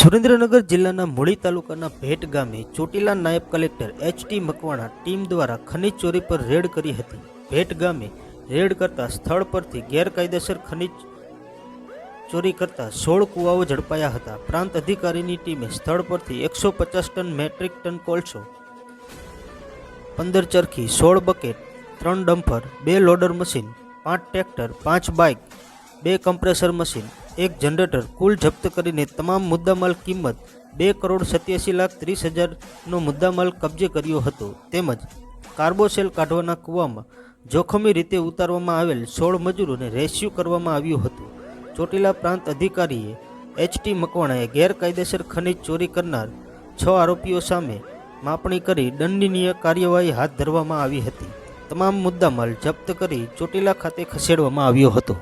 સુરેન્દ્રનગર જિલ્લાના મૂળી તાલુકાના ભેટ ગામે ચોટીલા નાયબ collector H T Makwana team દ્વારા ખનીજ ચોરી પર રેડ કરી હતી. ભેટ ગામે રેડ કરતા સ્થળ પરથી ગેરકાયદેસર ખનીજ ચોરી કરતા સોળ કુવાઓ ઝડપાયા હતા. પ્રાંત અધિકારીની ટીમે સ્થળ પરથી એકસો પચાસ ટન મેટ્રિક ટન કોલસો, પંદર ચરખી, સોળ બકેટ, ત્રણ ડમ્પર બે લોડર મશીન, પાંચ ટ્રેક્ટર, પાંચ બાઇક, બે કમ્પ્રેસર મશીન એક જનરેટર કુલ જપ્ત કરીને તમામ મુદ્દામાલ કિંમત બે કરોડ સત્યાસી લાખ ત્રીસ હજારનો મુદ્દામાલ કબજે કર્યો હતો. તેમજ કાર્બોસેલ કાઢવાના કૂવામાં જોખમી રીતે ઉતારવામાં આવેલ સોળ મજૂરોને રેસ્ક્યુ કરવામાં આવ્યું હતું. ચોટીલા પ્રાંત અધિકારીએ એચટી મકવાણાએ ગેરકાયદેસર ખનીજ ચોરી કરનાર છ આરોપીઓ સામે માપણી કરી દંડનીય કાર્યવાહી હાથ ધરવામાં આવી હતી. તમામ મુદ્દામાલ જપ્ત કરી ચોટીલા ખાતે ખસેડવામાં આવ્યો હતો.